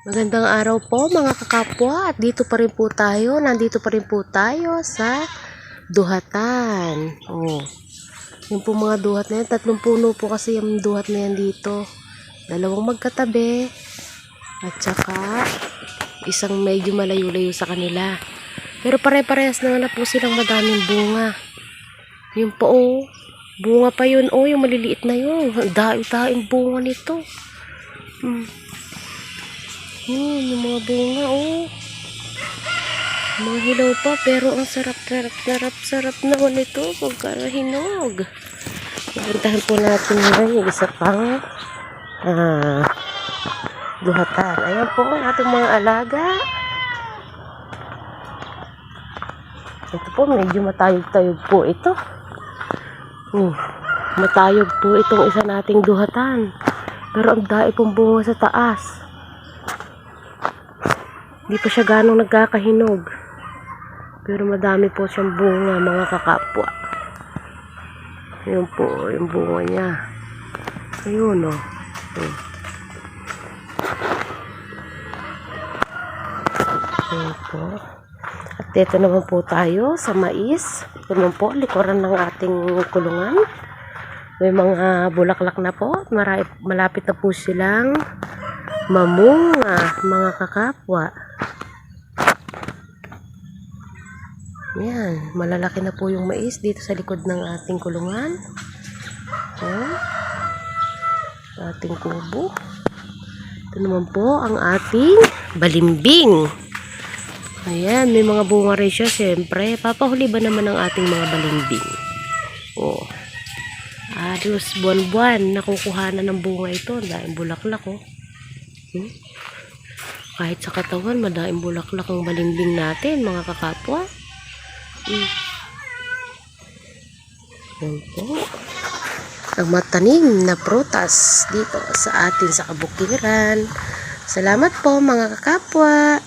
Magandang araw po mga kakapwa at dito pa rin po tayo, nandito pa rin po tayo sa duhatan. Oh. Yung po mga duhat na yan, tatlong puno po kasi yung duhat na yan dito. Dalawang magkatabi at saka isang medyo malayo-layo sa kanila. Pero pare-parehas na nga na po silang madaming bunga. Yung po oh, bunga pa yun oh, yung maliliit na yun. Ang Dai-daing bunga nito. Hmm. Yun, yung mga bunga, oh. Mga hilaw pa, pero ang sarap, sarap, sarap, sarap naman ito pagka hinog. Pupuntahan po natin ngayon yung isa pang ah, duhatan. Ayan po ang ating mga alaga. Ito po, medyo matayog-tayog po ito. Hmm, matayog po itong isa nating duhatan. Pero ang dai pong bunga sa taas. Hindi pa siya ganong nagkakahinog. Pero madami po siyang bunga, mga kakapwa. Ayun po, yung bunga niya. Ayun, oh. Hmm. Ayun po. At dito naman po tayo sa mais. Ito naman po, likuran ng ating kulungan. May mga bulaklak na po. Marami, malapit na po silang mamunga, mga kakapwa. Yan, malalaki na po yung mais dito sa likod ng ating kulungan. Yan. Ating kubo. Ito naman po ang ating balimbing. Ayan, may mga bunga rin siya, siyempre. Papahuli ba naman ang ating mga balimbing? Oh. Aros buwan-buwan, nakukuha na ng bunga ito. Dahil bulaklak, oh. Hmm? Kahit sa katawan, madaing bulaklak ang balimbing natin, mga kakapwa. Yan po. Ang matanim na prutas dito sa atin sa kabukiran. Salamat po mga kakapwa.